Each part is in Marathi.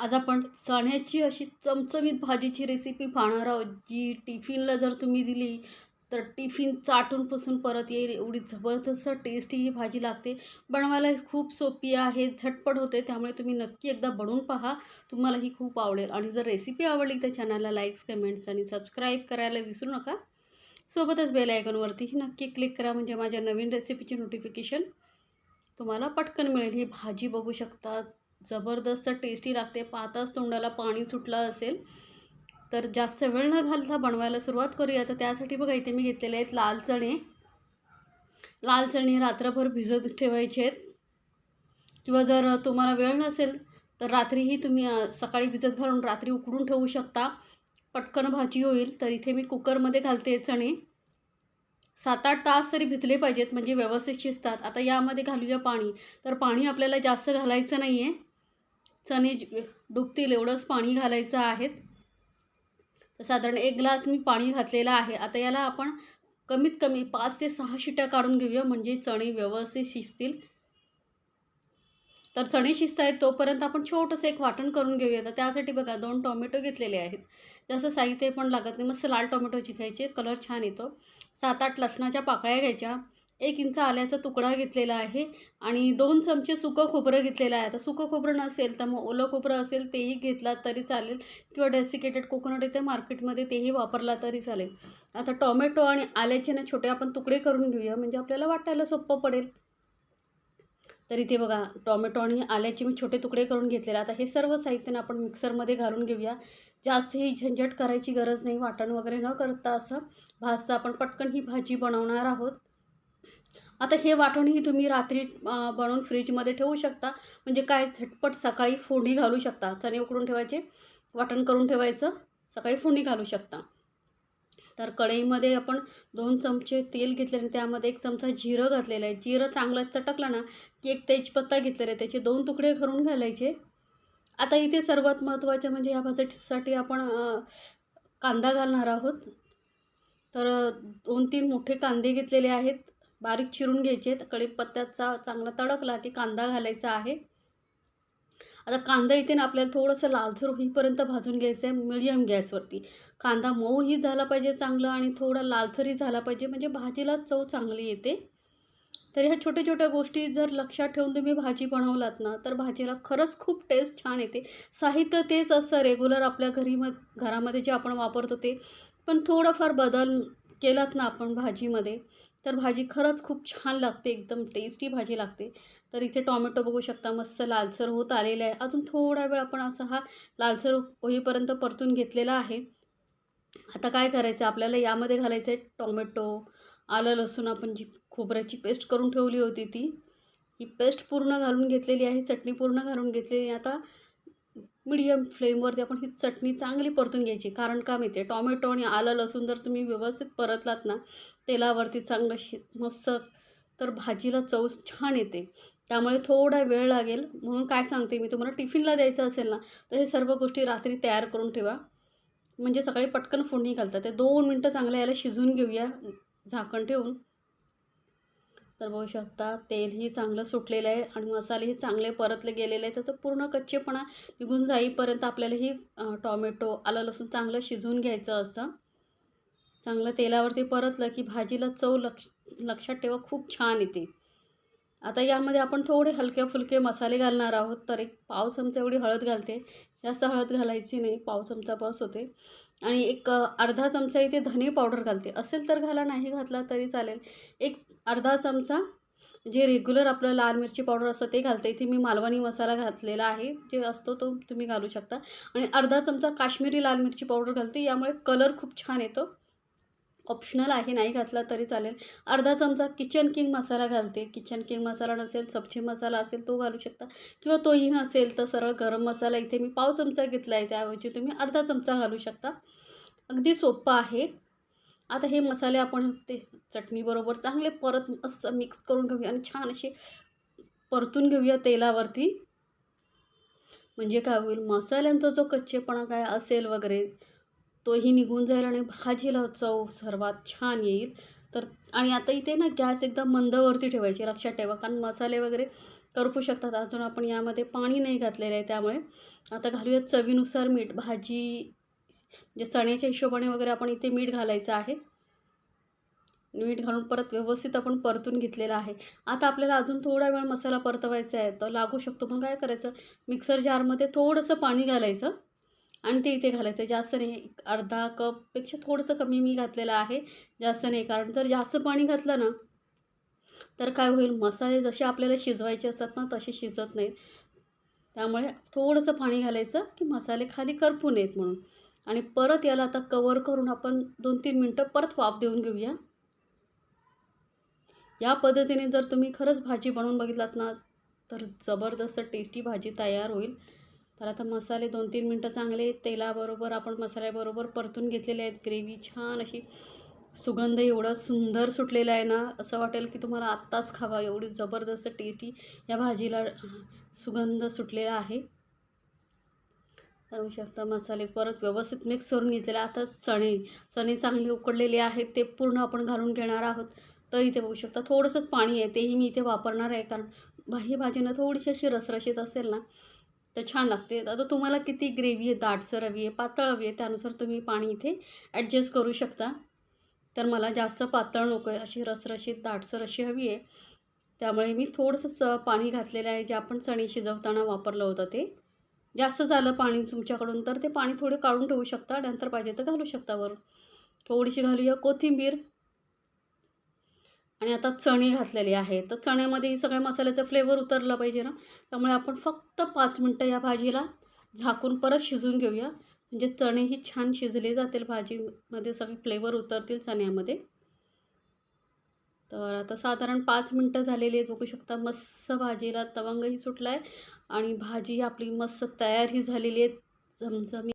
आज आपण चण्याची अशी चमचमीत भाजीची रेसिपी पाहणार आहोत जी टिफिनला जर तुम्ही दिली तर टिफिन चाटून पुसून परत येईल. एवढी जबरदस्त टेस्टी ही भाजी लागते. बनवायला खूप सोपी आहे झटपट होते त्यामुळे तुम्ही नक्की एकदा बनवून पहा. तुम्हाला ही खूप आवडेल. आणि जर रेसिपी आवडली तर चॅनलला लाईक्स कमेंट्स आणि सबस्क्राईब करायला विसरू नका. सोबतच बेल आयकॉनवरतीही नक्की क्लिक करा म्हणजे माझ्या नवीन रेसिपीची नोटिफिकेशन तुम्हाला पटकन मिळेल. ही भाजी बघू शकतात. जबरदस्त टेस्टी लागते. पाहताच तोंडाला पाणी सुटलं असेल तर जास्त वेळ न घालता बनवायला सुरुवात करूया. तर त्यासाठी बघा इथे मी घेतलेले आहेत लाल चणे. लाल चणे रात्रभर भिजत ठेवायचे आहेत. किंवा जर तुम्हाला वेळ नसेल तर रात्रीही तुम्ही सकाळी भिजत घालून रात्री उकडून ठेवू शकता. पटकन भाजी होईल तर इथे मी कुकरमध्ये घालते चणे. सात आठ तास तरी भिजले पाहिजेत म्हणजे व्यवस्थित शिजतात. आता यामध्ये घालूया पाणी. तर पाणी आपल्याला जास्त घालायचं नाही आहे चणे डुबतील एवढंच पाणी घालायचं आहे. तर साधारण एक ग्लास मी पाणी घातलेलं आहे. आता याला आपण कमीत कमी पाच ते सहा शिट्या काढून घेऊया म्हणजे चणे व्यवस्थित शिजतील. तर चणे शिजत आहेत तोपर्यंत आपण छोटंसं एक वाटण करून घेऊया. तर त्यासाठी बघा दोन टोमॅटो घेतलेले आहेत. जास्त साहित्य पण लागत नाही. मस्त लाल टोमॅटोची घ्यायचे कलर छान येतो. सात आठ लसणाच्या पाकळ्या घ्यायच्या. एक इंच आल्याचा तुकडा घेतलेला आहे आणि दोन चमचे सुकं खोबरं घेतलेलं आहे. आता सुकं खोबरं नसेल तर मग ओलं खोबरं असेल तेही घेतला तरी चालेल किंवा डेसिकेटेड कोकोनट येते मार्केटमध्ये तेही वापरला तरी चालेल. आता टॉमॅटो आणि आल्याचे ना छोटे आपण तुकडे करून घेऊया. म्हणजे आपल्याला वाटायला सोपं पडेल. तर इथे बघा टोमॅटो आणि आल्याचे मी छोटे तुकडे करून घेतलेले आता हे सर्व साहित्य आपण मिक्सरमध्ये घालून घेऊया. जास्त ही झंझट करायची गरज नाही. वाटण वगैरे न करता असं भाजता आपण पटकन ही भाजी बनवणार आहोत. आता हे वाटणही तुम्ही रात्री बनवून फ्रीजमध्ये ठेवू शकता. म्हणजे काय झटपट सकाळी फोडणी घालू शकता. चणे उकडून ठेवायचे वाटण करून ठेवायचं सकाळी फोडणी घालू शकता. तर कढईमध्ये आपण दोन चमचे तेल घेतले आणि त्यामध्ये एक चमचा जिरं घातलेलं आहे. जिरं चांगलं चटकलं ना की एक तेजपत्ता घेतलेला आहे. त्याचे दोन तुकडे करून घालायचे. आता इथे सर्वात महत्त्वाचे म्हणजे ह्या भाजीसाठी आपण कांदा घालणार आहोत. तर दोन तीन मोठे कांदे घेतलेले आहेत. बारीक चिरून घ्यायचे. आहेत कढीपत्त्याचा चांगला तडकला की कांदा घालायचा आहे. आता कांदा इथे ना आपल्याला थोडंसं लालसर होईपर्यंत भाजून घ्यायचं आहे. मिडियम गॅसवरती. कांदा मऊही झाला पाहिजे चांगलं आणि थोडा लालसरही झाला पाहिजे. म्हणजे भाजीला चव चांगली येते. तर ह्या छोट्या छोट्या गोष्टी जर लक्षात ठेवून तुम्ही भाजी बनवलात ना तर भाजीला खरंच खूप टेस्ट छान येते. साहित्य तेच असतं. रेग्युलर आपल्या घरी म घरामध्ये जे आपण वापरतो ते. पण थोडंफार बदल केलात ना आपण भाजीमध्ये तर भाजी खरंच खूप छान लागते एकदम टेस्टी भाजी लागते. तर इथे टॉमॅटो बघू शकता मस्त लालसर होत आलेला आहे. अजून थोडा वेळ आपण असा हा लालसर होईपर्यंत परतून घेतलेला आहे. आता काय करायचं? आपल्याला यामध्ये घालायचं आहे टोमॅटो आलं लसूण आपण जी खोबऱ्याची पेस्ट करून ठेवली होती ती. ही पेस्ट पूर्ण घालून घेतलेली आहे चटणी पूर्ण घालून घेतलेली आहे. आता मीडियम फ्लेमवरती आपण ही चटणी चांगली परतून घ्यायची. कारण का माहिती आहे टॉमॅटो आणि आलं लसूण जर तुम्ही व्यवस्थित परतलात ना तेलावरती चांगलं शि मस्त तर भाजीला चव छान येते. त्यामुळे थोडा वेळ लागेल. म्हणून काय सांगते मी तुम्हाला टिफिनला द्यायचं असेल ना तर हे सर्व गोष्टी रात्री तयार करून ठेवा. म्हणजे सकाळी पटकन फोडणी घालतात ते दोन मिनटं चांगलं याला शिजवून घेऊया झाकण ठेवून. तर बघू शकता तेलही चांगलं सुटलेलं आहे आणि मसालेही चांगले परतले गेलेले आहे त्याचं पूर्ण कच्चेपणा निघून जाईपर्यंत आपल्याला ही टॉमॅटो आलं लसूण चांगलं शिजवून घ्यायचं असतं. चांगलं तेलावरती परतलं की भाजीला चव लक्ष लक्षात ठेवा खूप छान येते. आता यामध्ये आपण थोडे हलके फुलके मसाले घालणार आहोत तर एक पाव चमचा एवढी हळद घालते. जास्त हळद घालायची नाही पाव चमचा बस होते. आणि एक अर्धा चमचा इथे धने पावडर घालते. असेल तर घाला नाही घातला तरी चालेल. एक अर्धा चमचा जे रेग्युलर आपलं लाल मिरची पावडर असतं ते घालते. इथे मी मालवणी मसाला घातलेला आहे. जे असतो तो तुम्ही घालू शकता. आणि अर्धा चमचा काश्मीरी लाल मिरची पावडर घालते. यामुळे कलर खूप छान येतो. ऑप्शनल आहे नाही घातला तरी चालेल. अर्धा चमचा किचन किंग मसाला घालते. किचन किंग मसाला नसेल सब्जी मसाला असेल तो घालू शकता. किंवा तोही नसेल तर सरळ गरम मसाला इथे मी पाव चमचा घेतला आहे त्याऐवजी तुम्ही अर्धा चमचा घालू शकता. अगदी सोपं आहे. आता हे मसाले आपण ते चटणीबरोबर चांगले परत मस्त मिक्स करून घेऊया आणि छान असे परतून घेऊया तेलावरती. म्हणजे काय होईल मसाल्यांचा जो कच्चेपणा काय असेल वगैरे तोही निघून जाईल आणि भाजीला चव सर्वात छान येईल. तर आणि आता इथे ना गॅस एकदम मंदवरती ठेवायची लक्षात ठेवा कारण मसाले वगैरे करपू शकतात. अजून आपण यामध्ये पाणी नाही घातलेलं आहे त्यामुळे. आता घालूयात चवीनुसार मीठ भाजी जे चण्याच्या हिशोबाने वगैरे आपण इथे मीठ घालायचं आहे. मीठ घालून परत व्यवस्थित आपण परतून घेतलेलं आहे. आता आपल्याला अजून थोडा वेळ मसाला परतवायचा आहे तर लागू शकतो. पण काय करायचं? मिक्सर जारमध्ये थोडंसं पाणी घालायचं. आणि ते इथे घालायचं. जास्त नाही अर्धा कपपेक्षा थोडंसं कमी मी घातलेलं आहे. जास्त नाही कारण जर जास्त पाणी घातलं ना तर काय होईल? मसाले जसे आपल्याला शिजवायचे असतात ना तसे शिजत नाहीत. त्यामुळे थोडंसं पाणी घालायचं की मसाले खाली करपू नयेत म्हणून. आणि परत याला आता कवर करून आपण दोन तीन मिनटं परत वाफ देऊन घेऊया. या पद्धतीने जर तुम्ही खरंच भाजी बनवून बघितलात ना तर जबरदस्त टेस्टी भाजी तयार होईल. तर आता मसाले दोन तीन मिनटं चांगले तेलाबरोबर आपण मसाल्याबरोबर परतून घेतलेले आहेत. ग्रेव्ही छान अशी सुगंध एवढा सुंदर सुटलेला आहे ना असं वाटेल की तुम्हाला आत्ताच खावा. एवढी जबरदस्त टेस्टी या भाजीला सुगंध सुटलेला आहे. तर होऊ शकता मसाले परत व्यवस्थित मिक्स करून घेतलेले. आता चणे चणे चांगले उकडलेले आहेत ते पूर्ण आपण घालून घेणार आहोत. तर इथे बघू शकता थोडंसंच पाणी आहे तेही मी इथे वापरणार आहे. कारण बाह्य भाजीनं थोडीशी अशी रसरशीत असेल ना तर छान लागते. आता तुम्हाला किती ग्रेव्ही आहे दाटसर हवी आहे पातळ हवी आहे त्यानुसार तुम्ही पाणी इथे ॲडजस्ट करू शकता. तर मला जास्त पातळ नको आहे अशी रसरशीत दाटसर अशी हवी आहे. त्यामुळे मी थोडंसं पाणी घातलेलं आहे जे आपण चणे शिजवताना वापरलं होतं ते. जास्त झालं पाणी तुमच्याकडून तर ते पाणी थोडे काढून ठेवू शकता नंतर पाहिजे तर घालू शकता वरून. थोडीशी घालूया कोथिंबीर. आणि आता चणे घातलेले आहे तर चण्यामध्ये सगळ्या मसाल्याचं फ्लेवर उतरलं पाहिजे ना. त्यामुळे आपण फक्त पाच मिनटं या भाजीला झाकून परत शिजून घेऊया. म्हणजे चणेही छान शिजले जातील भाजीमध्ये सगळे फ्लेवर उतरतील चण्यामध्ये. तर आता साधारण पाच मिनटं झालेली आहेत. बघू शकता मस्त भाजीला तवंगही सुटला आहे आणि भाजी आपली मस्त तयारही झालेली आहे. झमझमी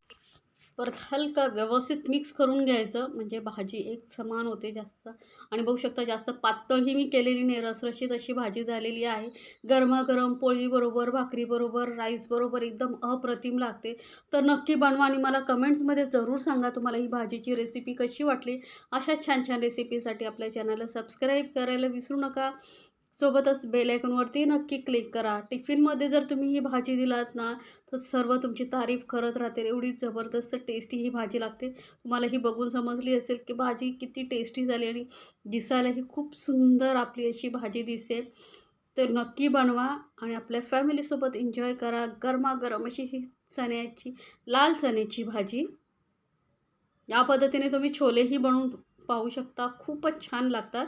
परत हलका व्यवस्थित मिक्स करून घ्यायचं. म्हणजे भाजी एक समान होते जास्त. आणि बघू शकता जास्त पातळही मी केलेली नाही. रसरशीत अशी भाजी झालेली आहे. गरमागरम पोळीबरोबर भाकरीबरोबर राईसबरोबर एकदम अप्रतिम लागते. तर नक्की बनवा आणि मला कमेंट्समध्ये जरूर सांगा तुम्हाला ही भाजीची रेसिपी कशी वाटली. अशा छान छान रेसिपीसाठी आपल्या चॅनलला सबस्क्राईब करायला विसरू नका. सोबतच बेलायकनवरती नक्की क्लिक करा. टिफिनमध्ये जर तुम्ही ही भाजी दिलात ना तर सर्व तुमची तारीफ करत राहतील. एवढी जबरदस्त टेस्टी ही भाजी लागते. तुम्हाला ही बघून समजली असेल की भाजी किती टेस्टी झाली आणि दिसायलाही खूप सुंदर आपली अशी भाजी दिसेल. तर नक्की बनवा आणि आपल्या फॅमिलीसोबत एन्जॉय करा. गरमागरम अशी ही चण्याची लाल चण्याची भाजी. या पद्धतीने तुम्ही छोलेही बनवून पाहू शकता. खूपच छान लागतात.